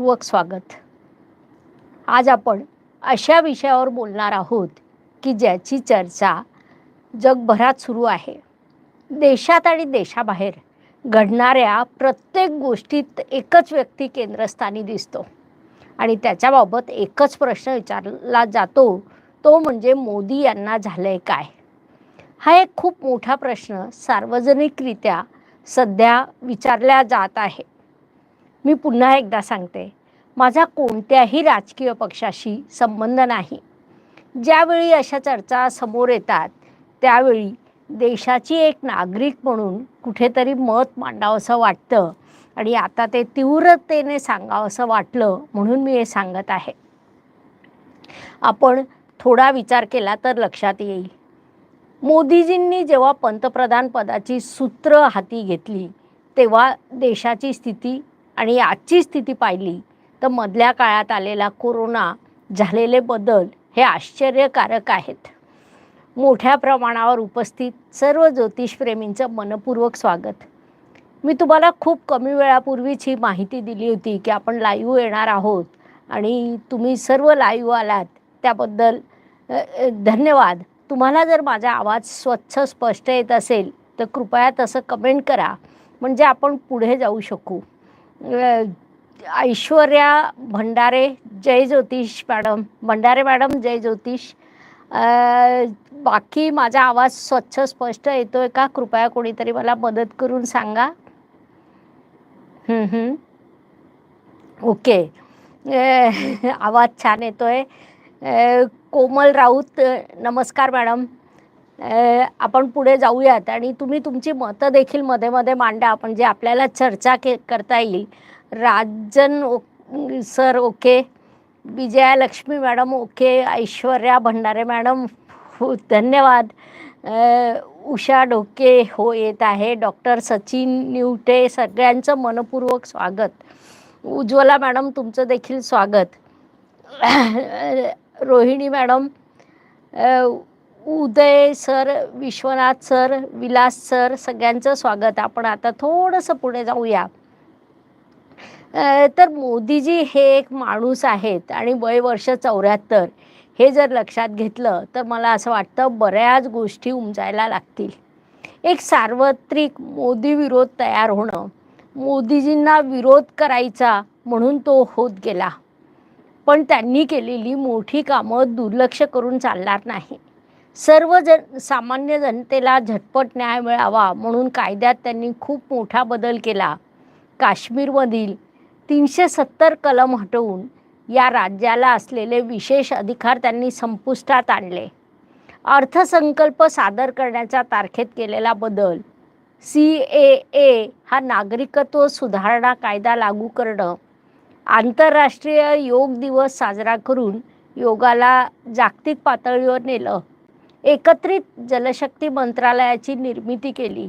पूर्वक स्वागत. आज आपण अशा विषयावर बोलणार आहोत की ज्याची चर्चा जगभरात सुरू आहे. देशात आणि देशाबाहेर घडणाऱ्या प्रत्येक गोष्टीत एकच व्यक्ती केंद्रस्थानी दिसतो. आणि त्याच्याबाबत एकच प्रश्न विचारला जातो तो म्हणजे मोदी यांना झालंय काय? हा एक खूप मोठा प्रश्न सार्वजनिकरित्या सध्या विचारला जात आहे. मी पुन्हा एकदा सांगते माझा कोणत्याही राजकीय पक्षाशी संबंध नाही. ज्यावेळी अशा चर्चा समोर येतात त्यावेळी देशाची एक नागरिक म्हणून कुठेतरी मत मांडावंसं वाटतं आणि आता ते तीव्रतेने सांगावंसं वाटलं म्हणून मी हे सांगत आहे. आपण थोडा विचार केला तर लक्षात येईल. मोदीजींनी जेव्हा पंतप्रधान पदाची सूत्र हाती घेतली तेव्हा देशाची स्थिती आणि आजची स्थिती पाहिली तर मधल्या काळात आलेला कोरोना झालेले बदल हे आश्चर्यकारक आहेत. मोठ्या प्रमाणावर उपस्थित सर्व ज्योतिषप्रेमींचं मनपूर्वक स्वागत. मी तुम्हाला खूप कमी वेळापूर्वीच ही माहिती दिली होती की आपण लाईव्ह येणार आहोत आणि तुम्ही सर्व लाईव्ह आलात. त्याबद्दल धन्यवाद. तुम्हाला जर माझा आवाज स्वच्छ स्पष्ट येत असेल तर कृपया तसं कमेंट करा. म्हणजे आपण पुढे जाऊ शकू. ऐश्वर्या भंडारे जय ज्योतिष मॅडम. भंडारे मॅडम जय ज्योतिष. बाकी माझा आवाज स्वच्छ स्पष्ट येतोय का? कृपया कोणीतरी मला मदत करून सांगा. ओके. आवाज छान येतोय. कोमल राऊत नमस्कार मॅडम. आपण पुढे जाऊयात आणि तुम्ही तुमची मतं देखील मध्ये मध्ये मांडा. म्हणजे आपल्याला चर्चा के करता येईल. Rajan O sir okay. Vijaya Lakshmi madam okay. Aishwarya Bhandare madam हो धन्यवाद. उषा ढोके हो येत आहे. डॉक्टर सचिन निवटे सगळ्यांचं मनपूर्वक स्वागत. उज्ज्वला मॅडम तुमचं देखील स्वागत. Rohini madam Uday sir Vishwanath sir Vilas sir सगळ्यांचं स्वागत. आपण आता थोडंसं पुढे जाऊया. तर मोदीजी हे एक माणूस आहेत आणि वय वर्ष चौऱ्याहत्तर. हे जर लक्षात घेतलं तर मला असं वाटतं बऱ्याच गोष्टी उमजायला लागतील. एक सार्वत्रिक मोदी विरोध तयार होणं मोदीजींना विरोध करायचा म्हणून तो होत गेला. पण त्यांनी केलेली मोठी कामं दुर्लक्ष करून चालणार नाही. सर्व जन सामान्य जनतेला झटपट न्याय मिळावा म्हणून कायद्यात त्यांनी खूप मोठा बदल केला. काश्मीरमधील तीनशे सत्तर कलम हटवून या राज्याला असलेले विशेष अधिकार त्यांनी संपुष्टात आणले. अर्थसंकल्प सादर करण्याच्या तारखेत केलेला बदल सी ए ए हा नागरिकत्व सुधारणा कायदा लागू करणं आंतरराष्ट्रीय योग दिवस साजरा करून योगाला जागतिक पातळीवर नेलं. एकत्रित जलशक्ती मंत्रालयाची निर्मिती केली.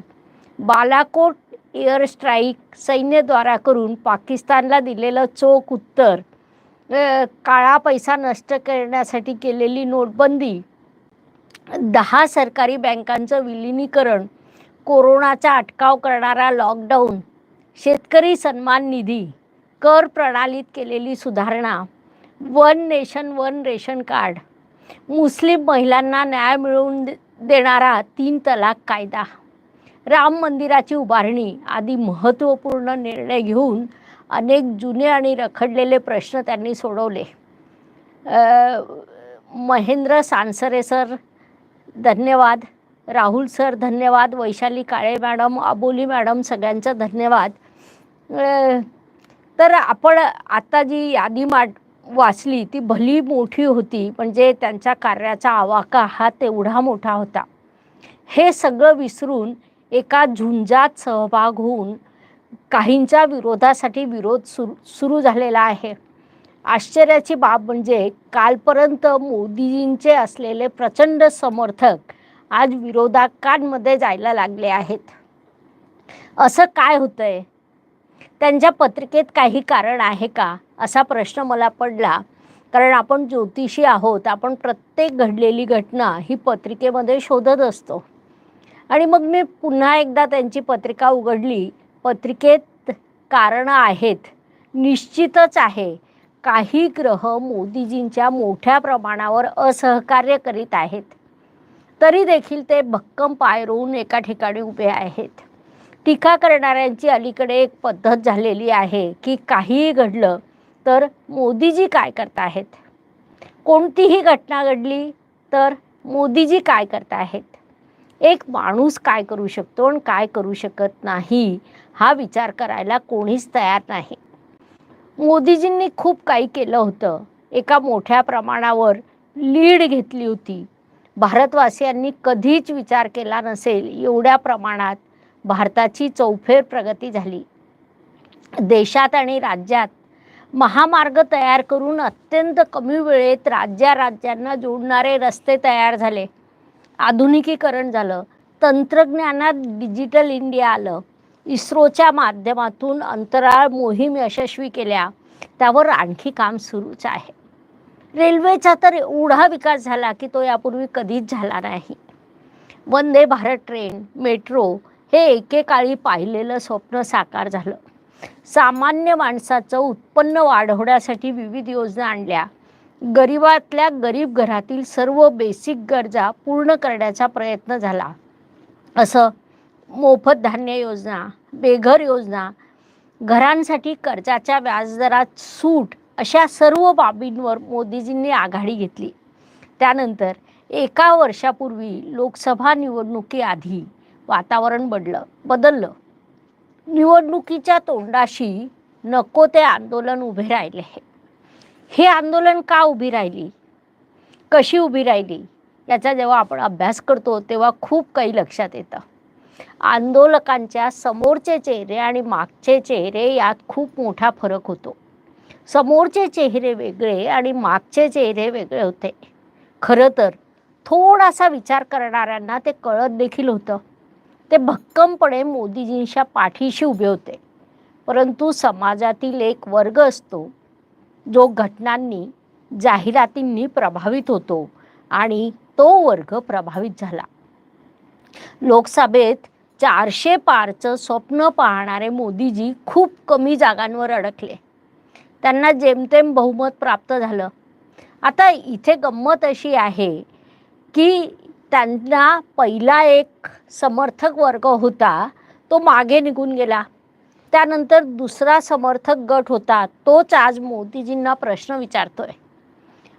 बालाकोट एअर स्ट्राईक सैन्यद्वारा करून पाकिस्तानला दिलेलं चोख उत्तर काळा पैसा नष्ट करण्यासाठी केलेली नोटबंदी दहा सरकारी बँकांचं विलिनीकरण कोरोनाचा अटकाव करणारा लॉकडाऊन शेतकरी सन्मान निधी कर प्रणालीत केलेली सुधारणा one nation one ration card Muslim महिलांना न्याय मिळवून देणारा तीन तलाक कायदा. राम मंदिराची उभारणी आदी महत्त्वपूर्ण निर्णय घेऊन अनेक जुने आणि रखडलेले प्रश्न त्यांनी सोडवले. महेंद्र सानसरे सर धन्यवाद. राहुल सर धन्यवाद. वैशाली काळे मॅडम अबोली मॅडम सगळ्यांचा धन्यवाद. तर आपण आता जी यादी माड वाचली ती भली मोठी होती म्हणजे त्यांच्या कार्याचा आवाका हा तेवढा मोठा होता. हे सगळं विसरून एका झुंजात सहभाग होऊन काहींच्या विरोधासाठी विरोध सुरू सुरू झालेला आहे. आश्चर्याची बाब म्हणजे कालपर्यंत मोदीजींचे असलेले प्रचंड समर्थक आज विरोधकांमध्ये जायला लागले आहेत. असं काय होतंय? त्यांच्या पत्रिकेत काही कारण आहे का? असा प्रश्न मला पडला कारण आपण ज्योतिषी आहोत आपण प्रत्येक घडलेली घटना ही पत्रिकेमध्ये शोधत असतो. आणि मग मी पुन्हा एकदा त्यांची पत्रिका उघडली. पत्रिकेत कारणं आहेत निश्चितच आहे. काही ग्रह मोदीजींच्या मोठ्या प्रमाणावर असहकार्य करीत आहेत. तरी देखील ते भक्कम पाय रोवून एका ठिकाणी उभे आहेत. टीका करणाऱ्यांची अलीकडे एक पद्धत झालेली आहे की काहीही घडलं तर मोदीजी काय करत आहेत कोणतीही घटना घडली तर मोदीजी काय करत आहेत एक माणूस काय करू शकतो आणि काय करू शकत नाही हा विचार करायला कोणीच तयार नाही. मोदीजींनी खूप काही केलं होतं. एका मोठ्या प्रमाणावर लीड घेतली होती. भारतवासियांनी कधीच विचार केला नसेल एवढ्या प्रमाणात भारताची चौफेर प्रगती झाली. देशात आणि राज्यात महामार्ग तयार करून अत्यंत कमी वेळेत राज्या राज्यांना जोडणारे रस्ते तयार झाले. आधुनिकीकरण झालं. तंत्रज्ञानात डिजिटल इंडिया आलं. इस्रोच्या माध्यमातून अंतराळ मोहीम यशस्वी केल्या. त्यावर आणखी काम सुरूच आहे. रेल्वेचा तर एवढा विकास झाला की तो यापूर्वी कधीच झाला नाही. वंदे भारत ट्रेन मेट्रो हे एकेकाळी पाहिलेलं स्वप्न साकार झालं. सामान्य माणसाचं उत्पन्न वाढवण्यासाठी विविध योजना आणल्या. गरिबातल्या गरीब घरातील सर्व बेसिक गरजा पूर्ण करण्याचा प्रयत्न झाला. असं मोफत धान्य योजना बेघर योजना घरांसाठी कर्जाच्या व्याजदरात सूट अशा सर्व बाबींवर मोदीजींनी आघाडी घेतली. त्यानंतर एका वर्षापूर्वी लोकसभा निवडणुकीआधी वातावरण बदलं बदललं. निवडणुकीच्या तोंडाशी नको ते आंदोलन उभे राहिले. हे आंदोलन का उभी राहिली? कशी उभी राहिली? याचा जेव्हा आपण अभ्यास करतो तेव्हा खूप काही लक्षात येतं. आंदोलकांच्या समोरचे चेहरे आणि मागचे चेहरे यात खूप मोठा फरक होतो. समोरचे चेहरे वेगळे आणि मागचे चेहरे वेगळे होते. खरं तर थोडासा विचार करणाऱ्यांना ते कळत देखील होतं. ते भक्कमपणे मोदीजींच्या पाठीशी उभे होते. परंतु समाजातील एक वर्ग असतो जो घटनांनी जाहिरातींनी प्रभावित होतो आणि तो वर्ग प्रभावित झाला. लोकसभेत चारशे पारचं स्वप्न पाहणारे मोदीजी खूप कमी जागांवर अडकले. त्यांना जेमतेम बहुमत प्राप्त झालं. आता इथे गंमत अशी आहे की त्यांना पहिला एक समर्थक वर्ग होता तो मागे निघून गेला. त्यानंतर दुसरा समर्थक गट होता तोच आज मोदीजींना प्रश्न विचारतोय.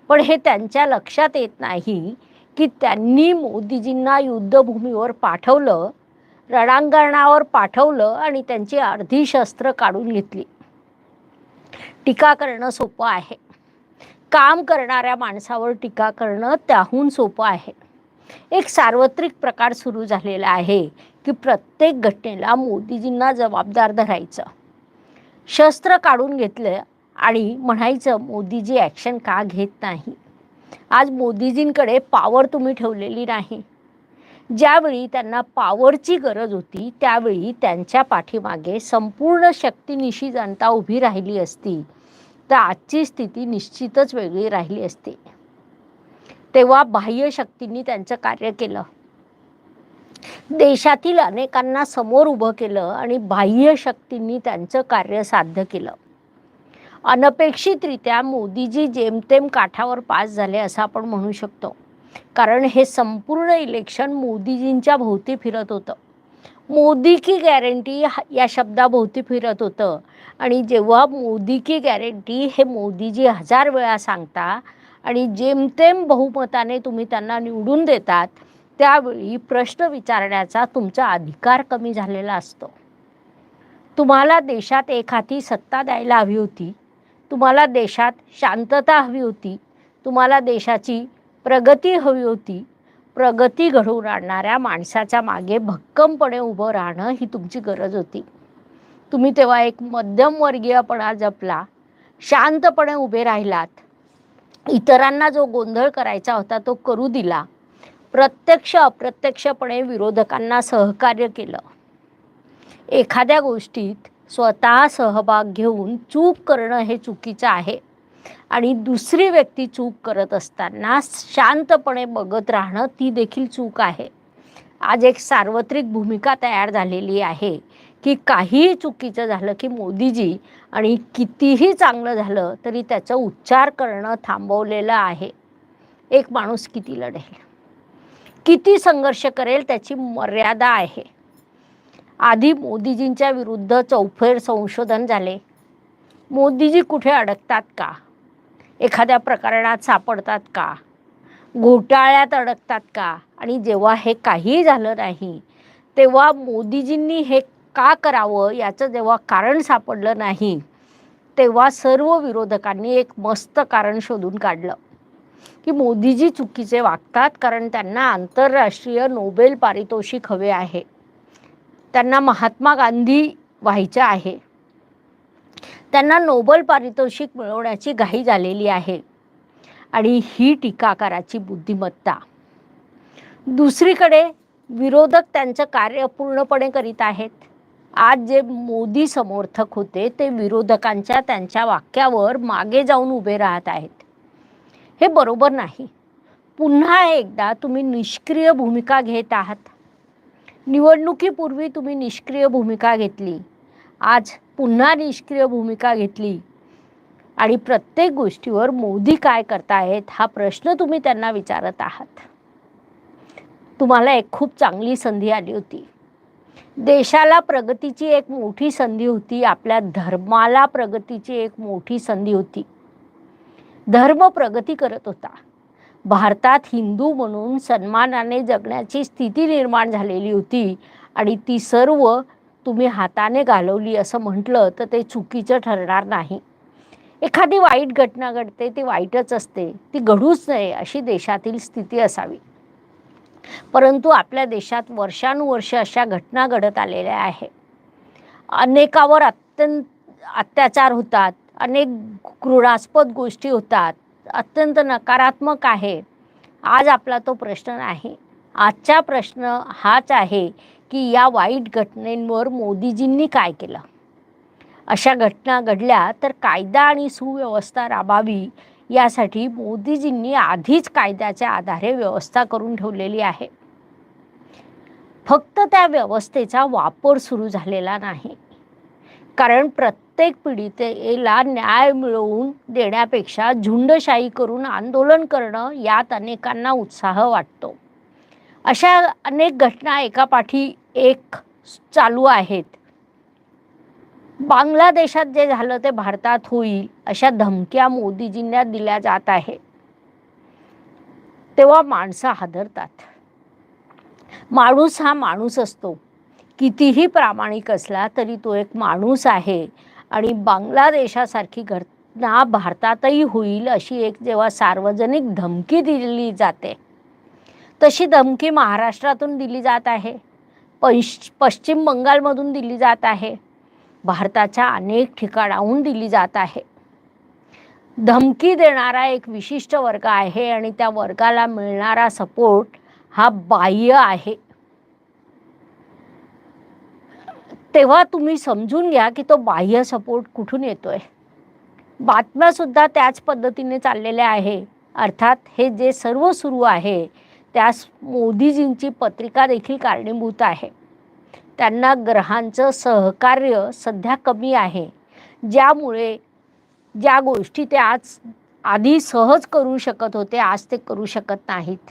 पण हे त्यांच्या लक्षात येत नाही की त्यांनी मोदीजींना युद्धभूमीवर पाठवलं रणांगणावर पाठवलं आणि त्यांची अर्धी शस्त्र काढून घेतली. टीका करणं सोपं आहे. काम करणाऱ्या माणसावर टीका करणं त्याहून सोपं आहे. एक सार्वत्रिक प्रकार सुरू झालेला आहे की प्रत्येक घटनेला मोदीजींना जबाबदार धरायचं. शस्त्र काढून घेतलं आणि म्हणायचं मोदीजी ॲक्शन का घेत नाही? आज मोदीजींकडे पावर तुम्ही ठेवलेली नाही. ज्यावेळी त्यांना पावरची गरज होती त्यावेळी त्यांच्या पाठीमागे संपूर्ण शक्तीनिशी जनता उभी राहिली असती तर आजची स्थिती निश्चितच वेगळी राहिली असती. तेव्हा बाह्य शक्तींनी त्यांचं कार्य केलं. देशातील अनेकांना समोर उभं केलं आणि बाह्य शक्तींनी त्यांचं कार्य साध्य केलं. अनपेक्षितरित्या मोदीजी जेमतेम काठावर पास झाले असं आपण म्हणू शकतो. कारण हे संपूर्ण इलेक्शन मोदीजींच्या भोवती फिरत होतं. मोदी की गॅरंटी या शब्दाभोवती फिरत होतं. आणि जेव्हा मोदी की गॅरंटी हे मोदीजी हजार वेळा सांगता आणि जेमतेम बहुमताने तुम्ही त्यांना निवडून देतात त्यावेळी प्रश्न विचारण्याचा तुमचा अधिकार कमी झालेला असतो. तुम्हाला देशात एक हाती सत्ता द्यायला हवी होती तुम्हाला देशात शांतता हवी होती तुम्हाला देशाची प्रगती हवी होती प्रगती घडवून आणणाऱ्या माणसाच्या मागे भक्कमपणे उभं राहणं ही तुमची गरज होती. तुम्ही तेव्हा एक मध्यमवर्गीयपणा जपला शांतपणे उभे राहिलात इतरांना जो गोंधळ करायचा होता तो करू दिला. प्रत्यक्ष अप्रत्यक्षपणे विरोधकांना सहकार्य केलं. एखाद्या गोष्टीत स्वतः सहभाग घेऊन चूक करणं हे चुकीचं आहे. आणि दुसरी व्यक्ती चूक करत असताना शांतपणे बघत राहणं ती देखील चूक आहे. आज एक सार्वत्रिक भूमिका तयार झालेली आहे. की काहीही चुकीचं झालं की मोदीजी आणि कितीही चांगलं झालं तरी त्याचं उच्चार करणं थांबवलेलं आहे. एक माणूस किती लढेल? किती संघर्ष करेल त्याची मर्यादा आहे. आधी मोदीजींच्या विरुद्ध चौफेर संशोधन झाले. मोदीजी कुठे अडकतात का? एखाद्या प्रकरणात सापडतात का? घोटाळ्यात अडकतात का? आणि जेव्हा हे काही झालं नाही तेव्हा मोदीजींनी हे का करावं याचं जेव्हा कारण सापडलं नाही तेव्हा सर्व विरोधकांनी एक मस्त कारण शोधून काढलं. की मोदीजी चुकीचे वागतात कारण त्यांना आंतरराष्ट्रीय नोबेल पारितोषिक हवे आहे. त्यांना महात्मा गांधी व्हायचं आहे. त्यांना नोबेल पारितोषिक मिळवण्याची घाई झालेली आहे. आणि ही टीकाकाराची बुद्धिमत्ता. दुसरीकडे विरोधक त्यांचं कार्य पूर्णपणे करीत आहेत. आज जे मोदी समर्थक होते ते विरोधकांच्या त्यांच्या वाक्यावर मागे जाऊन उभे राहत आहेत. हे बरोबर नाही. पुन्हा एकदा तुम्ही निष्क्रिय भूमिका घेत आहात. निवडणुकीपूर्वी तुम्ही निष्क्रिय भूमिका घेतली. आज पुन्हा निष्क्रिय भूमिका घेतली. आणि प्रत्येक गोष्टीवर मोदी काय करतायत हा प्रश्न तुम्ही त्यांना विचारत आहात. तुम्हाला एक खूप चांगली संधी आली होती. देशाला प्रगतीची एक मोठी संधी होती आपल्या धर्माला प्रगतीची एक मोठी संधी होती. धर्म प्रगती करत होता. भारतात हिंदू म्हणून सन्मानाने जगण्याची स्थिती निर्माण झालेली होती आणि ती सर्व तुम्ही हाताने घालवली असं म्हटलं तर ते चुकीचं ठरणार नाही. एखादी वाईट घटना घडते ती वाईटच असते ती घडूच नये अशी देशातील स्थिती असावी. परंतु आपल्या देशात वर्षानुवर्ष अशा घटना घडत आलेल्या आहे अनेकावर अत्यंत अत्याचार होतात अनेक घृणास्पद गोष्टी होतात अत्यंत नकारात्मक आहे. आज आपला तो प्रश्न नाही. आजचा प्रश्न हाच आहे की या वाईट घटनेंवर मोदीजींनी काय केलं? अशा घटना घडल्या तर कायदा आणि सुव्यवस्था राबावी यासाठी मोदीजींनी आधीच कायद्याच्या आधारे व्यवस्था करून ठेवलेली आहे. फक्त त्या व्यवस्थेचा वापर सुरू झालेला नाही. कारण प्रत्येक पीडितेला न्याय मिळवून देण्यापेक्षा झुंडशाही करून आंदोलन करणं यात अनेकांना उत्साह वाटतो. अशा अनेक घटना एकापाठी एक चालू आहेत. बांगलादेशात जे झालं ते भारतात होईल अशा धमक्या मोदीजींना दिल्या जात आहे तेव्हा माणसं हादरतात. माणूस हा माणूस असतो. कितीही प्रामाणिक असला तरी तो एक माणूस आहे आणि बांगलादेशासारखी घटना भारतातही होईल अशी एक जेव्हा सार्वजनिक धमकी दिली जाते तशी धमकी महाराष्ट्रातून दिली जात आहे. पश पश्चिम बंगालमधून दिली जात आहे. भारताच्या अनेक ठिकाणाहून दिली जात आहे. धमकी देणारा एक विशिष्ट वर्ग आहे आणि त्या वर्गाला मिळणारा सपोर्ट हा बाह्य आहे. तेव्हा तुम्ही समजून घ्या की तो बाह्य सपोर्ट कुठून येतोय. बातम्यासुद्धा त्याच पद्धतीने चाललेल्या आहे. अर्थात हे जे सर्व सुरू आहे त्यास मोदीजींची पत्रिका देखील कारणीभूत आहे. त्यांना ग्रहांचं सहकार्य सध्या कमी आहे. ज्यामुळे ज्या गोष्टी ते आज आधी सहज करू शकत होते आज ते करू शकत नाहीत.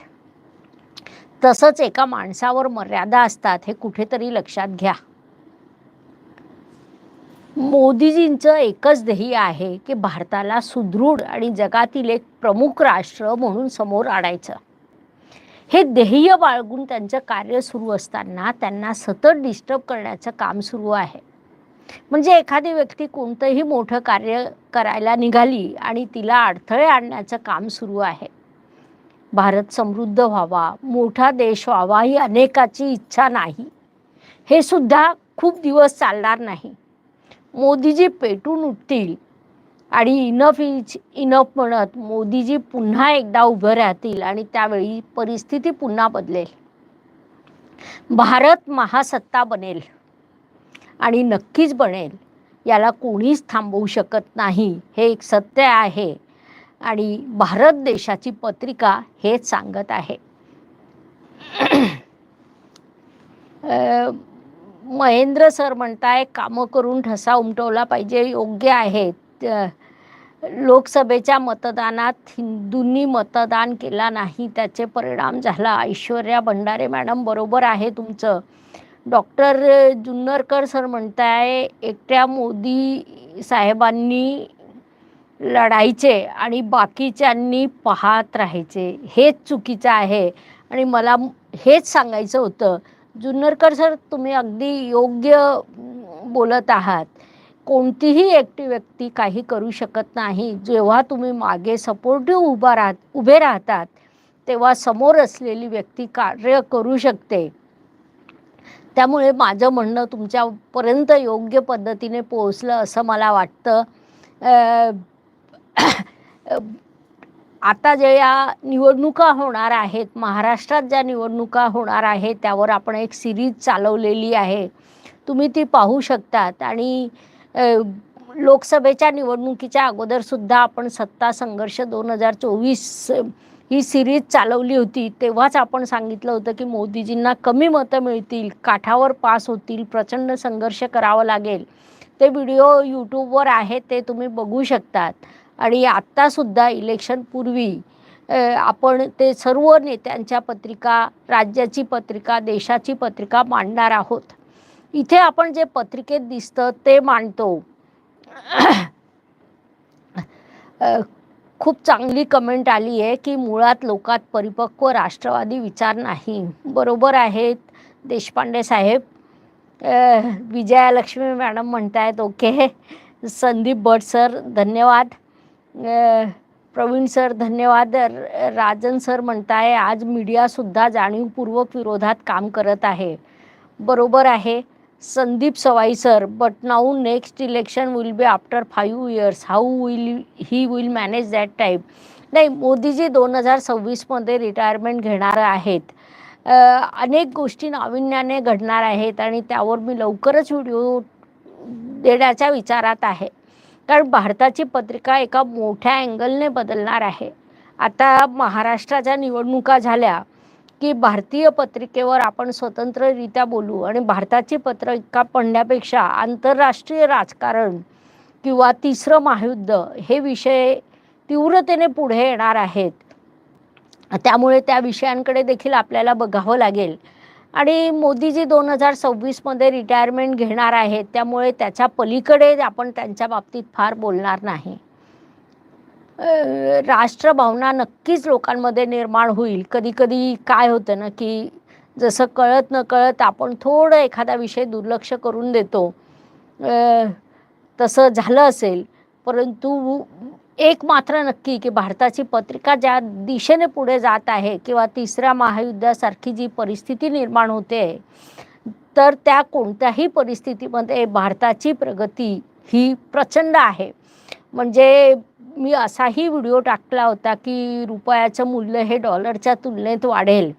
तसंच एका माणसावर मर्यादा असतात हे कुठेतरी लक्षात घ्या. मोदीजींचं एकच ध्येय आहे की भारताला सुदृढ आणि जगातील एक प्रमुख राष्ट्र म्हणून समोर आणायचं. हे ध्येय बाळगून त्यांचं कार्य सुरू असताना त्यांना सतत डिस्टर्ब करण्याचं काम सुरू आहे. म्हणजे एखादी व्यक्ती कोणतंही मोठं कार्य करायला निघाली आणि तिला अडथळे आणण्याचं काम सुरू आहे. भारत समृद्ध व्हावा मोठा देश व्हावा ही अनेकाची इच्छा नाही. हे सुद्धा खूप दिवस चालणार नाही. मोदीजी पेटून उठतील आणि इनफ इज इनफ म्हणत मोदीजी पुन्हा एकदा उभं राहतील आणि त्यावेळी परिस्थिती पुन्हा बदलेल. भारत महासत्ता बनेल आणि नक्कीच बनेल याला कोणीच थांबवू शकत नाही हे एक सत्य आहे आणि भारत देशाची पत्रिका हे सांगत आहे. महेंद्र सर म्हणताय कामं करून ठसा उमटवला पाहिजे योग्य आहेत. लोकसभेच्या मतदानात हिंदूंनी मतदान केला नाही त्याचे परिणाम झाला. ऐश्वर्या भंडारे मॅडम बरोबर आहे तुमचं. डॉक्टर जुन्नरकर सर म्हणताय एकट्या मोदी साहेबांनी लढायचे आणि बाकीच्यांनी पाहत राहायचे. हेच चुकीचं आहे. आणि मला हेच सांगायचं होतं. जुन्नरकर सर तुम्ही अगदी योग्य बोलत आहात. कोणतीही एकटी व्यक्ती काही करू शकत नाही. जेव्हा तुम्ही मागे सपोर्टिव्ह उभा राहत उभे राहतात तेव्हा समोर असलेली व्यक्ती कार्य करू शकते. त्यामुळे माझं म्हणणं तुमच्यापर्यंत योग्य पद्धतीने पोहोचलं असं मला वाटतं. आता ज्या या निवडणुका होणार आहेत महाराष्ट्रात ज्या निवडणुका होणार आहेत त्यावर आपण एक सिरीज चालवलेली आहे. तुम्ही ती पाहू शकतात आणि लोकसभेच्या निवडणुकीच्या अगोदरसुद्धा आपण सत्ता संघर्ष दोन हजार चोवीस ही सिरीज चालवली होती. तेव्हाच आपण सांगितलं होतं की मोदीजींना कमी मतं मिळतील काठावर पास होतील प्रचंड संघर्ष करावा लागेल. ते व्हिडिओ यूट्यूबवर आहेत ते तुम्ही बघू शकतात. आणि आत्तासुद्धा इलेक्शनपूर्वी आपण ते सर्व नेत्यांच्या पत्रिका राज्याची पत्रिका देशाची पत्रिका मांडणार आहोत. इथे आपण जे पत्रिकेत दिसतं ते मांडतो. खूप चांगली कमेंट आली आहे की मुळात लोकात परिपक्व राष्ट्रवादी विचार नाही. बरोबर आहेत देशपांडे साहेब. विजयालक्ष्मी मॅडम म्हणतायत ओके संदीप भट सर धन्यवाद. प्रवीण सर धन्यवाद. राजन सर म्हणताय आज मीडियासुद्धा जाणीवपूर्वक विरोधात काम करत आहे. बरोबर आहे. Sandeep Sawai sir but now next election will be after five years how will he will manage that type नाही मोदीजी दोन हजार सव्वीसमध्ये रिटायरमेंट घेणार आहेत. अनेक गोष्टी नाविन्याने घडणार आहेत आणि त्यावर मी लवकरच व्हिडिओ देण्याच्या विचारात आहे. कारण भारताची पत्रिका एका मोठ्या अँगलने बदलणार आहे. आता महाराष्ट्राच्या निवडणुका झाल्या. की भारतीय पत्रिकेवर आपण स्वतंत्ररित्या बोलू आणि भारताची पत्रिका पडण्यापेक्षा आंतरराष्ट्रीय राजकारण किंवा तिसरं महायुद्ध हे विषय तीव्रतेने पुढे येणार आहेत. त्यामुळे त्या विषयांकडे देखील आपल्याला बघावं लागेल. आणि मोदीजी दोन हजार सव्वीसमध्ये रिटायरमेंट घेणार आहेत. त्यामुळे त्याच्या पलीकडे आपण त्यांच्या बाबतीत फार बोलणार नाही. राष्ट्रभावना नक्कीच लोकांमध्ये निर्माण होईल. कधी कधी काय होतं ना की जसं कळत न कळत आपण थोडं एखादा विषय दुर्लक्ष करून देतो. तसं झालं असेल परंतु एक मात्र नक्की की भारताची पत्रिका ज्या दिशेने पुढे जात आहे किंवा तिसऱ्या महायुद्धासारखी जी परिस्थिती निर्माण होते तर त्या कोणत्याही परिस्थितीमध्ये भारताची प्रगती ही प्रचंड आहे. म्हणजे मी असाही व्हिडिओ टाकला होता की रुपयाचं मूल्य हे डॉलरच्या तुलनेत वाढेल.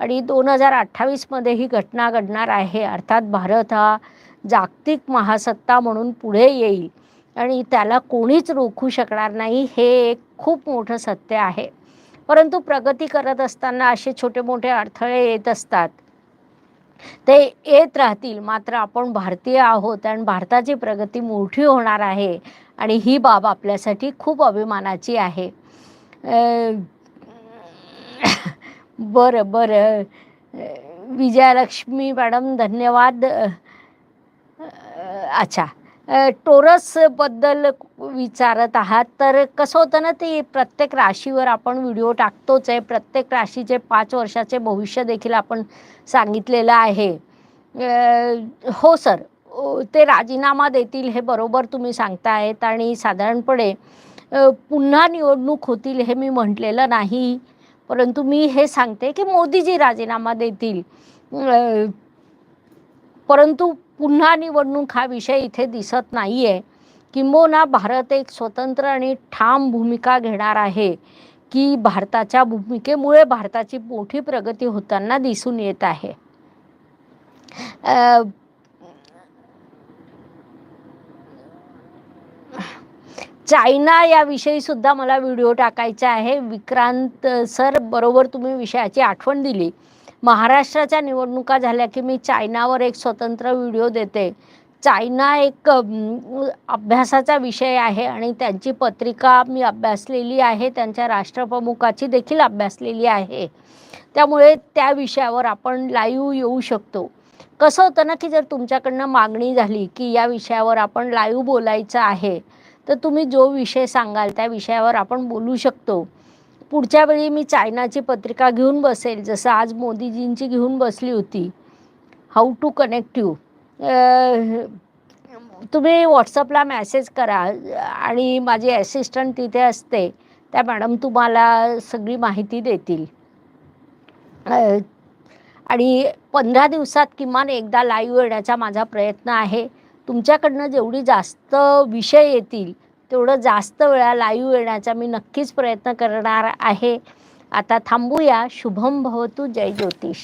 आणि दोन हजार अठ्ठावीसमध्ये ही घटना घडणार आहे. अर्थात भारत हा जागतिक महासत्ता म्हणून पुढे येईल. आणि त्याला कोणीच रोखू शकणार नाही हे एक खूप मोठं सत्य आहे. परंतु प्रगती करत असताना असे छोटे मोठे अडथळे येत असतात. ते येत राहतील. मात्र आपण भारतीय आहोत आणि भारताची प्रगती मोठी होणार आहे. आणि ही बाब आपल्यासाठी खूप अभिमानाची आहे. बरं बरं. विजयालक्ष्मी मॅडम धन्यवाद. अच्छा. टोरसबद्दल विचारत आहात तर कसं होतं ना ते प्रत्येक राशीवर आपण व्हिडिओ टाकतोच आहे. प्रत्येक राशीचे पाच वर्षाचे भविष्य देखील आपण सांगितलेलं आहे. हो सर. ते राजीनामा देतील हे बरोबर तुम्ही सांगतायत आणि साधारणपणे पुन्हा निवडणूक होतील हे मी म्हटलेलं नाही. परंतु मी हे सांगते की मोदीजी राजीनामा देतील. परंतु पुन्हा निवडणूक हा विषय इथे दिसत नाही आहे किंबहुना भारत एक स्वतंत्र आणि ठाम भूमिका घेणार आहे की भारताच्या भूमिकेमुळे भारताची मोठी प्रगती होताना दिसून येत आहे. चायना याविषयी सुद्धा मला व्हिडिओ टाकायचा आहे. विक्रांत सर बरोबर तुम्ही विषयाची आठवण दिली. महाराष्ट्राच्या निवडणुका झाल्या की मी चायनावर एक स्वतंत्र व्हिडिओ देते. चायना एक अभ्यासाचा विषय आहे आणि त्यांची पत्रिका मी अभ्यासलेली आहे. त्यांच्या राष्ट्रप्रमुखाची देखील अभ्यासलेली आहे. त्यामुळे त्या विषयावर आपण लाईव्ह येऊ शकतो. कसं होतं ना की जर तुमच्याकडनं मागणी झाली की या विषयावर आपण लाईव्ह बोलायचं आहे तर तुम्ही जो विषय सांगाल त्या विषयावर आपण बोलू शकतो. पुढच्या वेळी मी चायनाची पत्रिका घेऊन बसेल जसं आज मोदीजींची घेऊन बसली होती. हाऊ टू कनेक्ट यू तुम्ही व्हॉट्सअपला मॅसेज करा आणि माझी ॲसिस्टंट तिथे असते. त्या मॅडम तुम्हाला सगळी माहिती देतील. आणि पंधरा दिवसात किमान एकदा लाईव्ह येण्याचा माझा प्रयत्न आहे. तुमच्याकडनं जेवढी जास्त विषय येतील तेवढं जास्त वेळा लाईव्ह येण्याचा मी नक्कीच प्रयत्न करणार आहे. आता थांबूया. शुभम भवतू. जय ज्योतिष.